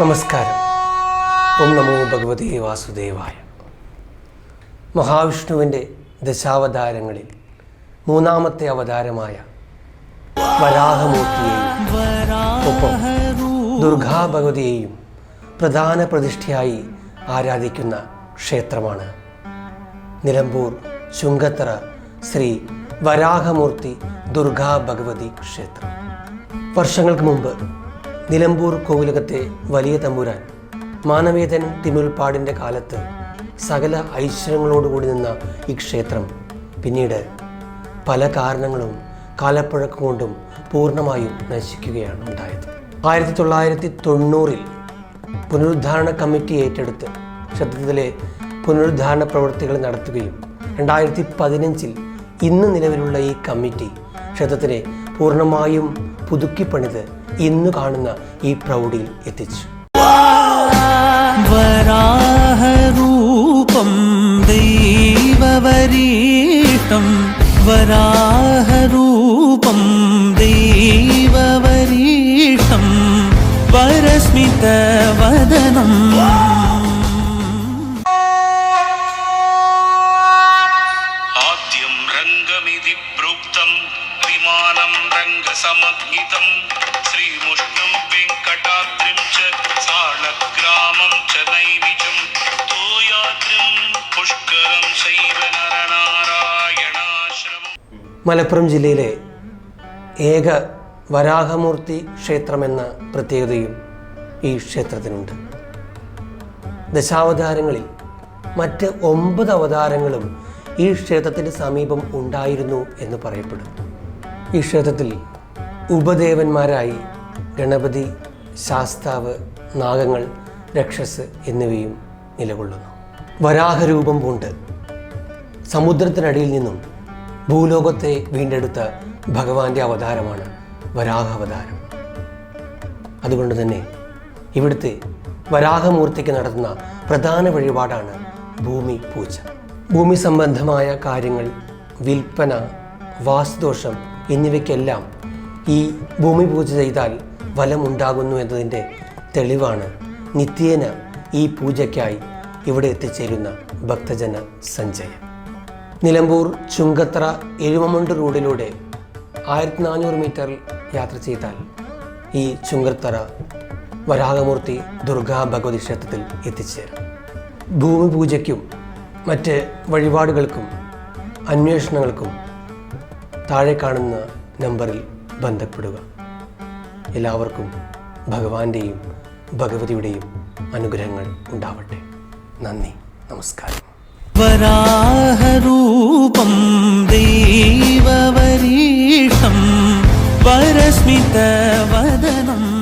നമസ്കാരം. ഓം നമോ ഭഗവതി വാസുദേവായ. മഹാവിഷ്ണുവിന്റെ ദശാവതാരങ്ങളിൽ മൂന്നാമത്തെ അവതാരമായ വരാഹമൂർത്തിയെയും ഒപ്പം ദുർഗാ ഭഗവതിയെയും പ്രധാന പ്രതിഷ്ഠയായി ആരാധിക്കുന്ന ക്ഷേത്രമാണ് നിലമ്പൂർ ചുങ്കത്തറ ശ്രീ വരാഹമൂർത്തി ദുർഗാ ഭഗവതി ക്ഷേത്രം. വർഷങ്ങൾക്ക് മുമ്പ് നിലമ്പൂർ കോവിലകത്തെ വലിയ തമ്പുരാൻ. മാനവേദൻ തിമിൽപ്പാടിന്റെ കാലത്ത് സകല ഐശ്വര്യങ്ങളോടുകൂടി നിന്ന ഈ ക്ഷേത്രം പിന്നീട് പല കാരണങ്ങളും കാലപ്പഴക്കം കൊണ്ടും പൂർണമായും നശിക്കുകയാണ് ഉണ്ടായത്. ആയിരത്തി തൊള്ളായിരത്തി തൊണ്ണൂറിൽ പുനരുദ്ധാരണ കമ്മിറ്റി ഏറ്റെടുത്ത് ക്ഷേത്രത്തിലെ പുനരുദ്ധാരണ പ്രവൃത്തികൾ നടത്തുകയും രണ്ടായിരത്തി പതിനഞ്ചിൽ ഇന്ന് നിലവിലുള്ള ഈ കമ്മിറ്റി ക്ഷേത്രത്തിനെ പൂർണമായും പുതുക്കിപ്പണിത് ഇന്ന് കാണുന്ന ഈ പ്രൗഢിയിൽ എത്തിച്ചു. വരാഹരൂപം ദൈവവരീഷ്ടം. വരാഹരൂപം ദൈവവരീഷ്ടം. വരസ്മിതവദനം रङ्गसमज्ञितं श्रीमुष्णं वेङ्कटाद्रिं च साळग्रामं च नैमिषं तोयाद्रिं पुष्करं शैव नरनारायणाश्रमम् മലപ്പുറം ജില്ലയിലെ ഏക വരാഹമൂർത്തി ക്ഷേത്രമെന്ന പ്രത്യേകതയും ഈ ക്ഷേത്രത്തിനുണ്ട് ദശാവതാരങ്ങളിൽ മറ്റ് ഒമ്പത് അവതാരങ്ങളും ഈ ക്ഷേത്രത്തിന് സമീപം ഉണ്ടായിരുന്നു എന്ന് പറയപ്പെടുന്നു ഈ ക്ഷേത്രത്തിൽ ഉപദേവന്മാരായി ഗണപതി ശാസ്താവ് നാഗങ്ങൾ രക്ഷസ് എന്നിവയും നിലകൊള്ളുന്നു. വരാഹരൂപം പൂണ്ട് സമുദ്രത്തിനടിയിൽ നിന്നും ഭൂലോകത്തെ വീണ്ടെടുത്ത ഭഗവാന്റെ അവതാരമാണ് വരാഹവതാരം. അതുകൊണ്ട് തന്നെ ഇവിടുത്തെ വരാഹമൂർത്തിക്ക് നടത്തുന്ന പ്രധാന വഴിപാടാണ് ഭൂമി പൂജ. ഭൂമി സംബന്ധമായ കാര്യങ്ങൾ വിൽപ്പന വാസ്തുദോഷം എന്നിവയ്ക്കെല്ലാം ഈ ഭൂമി പൂജ ചെയ്താൽ ഫലമുണ്ടാകുന്നു എന്നതിന്റെ തെളിവാണ് നിത്യേന ഈ പൂജയ്ക്കായി ഇവിടെ എത്തിച്ചേരുന്ന ഭക്തജന സഞ്ചയം. നിലമ്പൂർ ചുങ്കത്ര എഴുമമുണ്ട് റോഡിലൂടെ ആയിരത്തി നാനൂറ് മീറ്ററിൽ യാത്ര ചെയ്താൽ ഈ ചുങ്കത്തറ വരാഹമൂർത്തി ദുർഗാ ഭഗവതി ക്ഷേത്രത്തിൽ എത്തിച്ചേരും. ഭൂമി പൂജയ്ക്കും മറ്റ് വഴിപാടുകൾക്കും അന്വേഷണങ്ങൾക്കും താഴെ കാണുന്ന നമ്പറിൽ ബന്ധപ്പെടുക. എല്ലാവർക്കും ഭഗവാന്റെയും ഭഗവതിയുടെയും അനുഗ്രഹങ്ങൾ ഉണ്ടാവട്ടെ. നന്ദി. നമസ്കാരം. വരാഹരൂപം ദൈവവരീഷം വരസ്മിത വദനം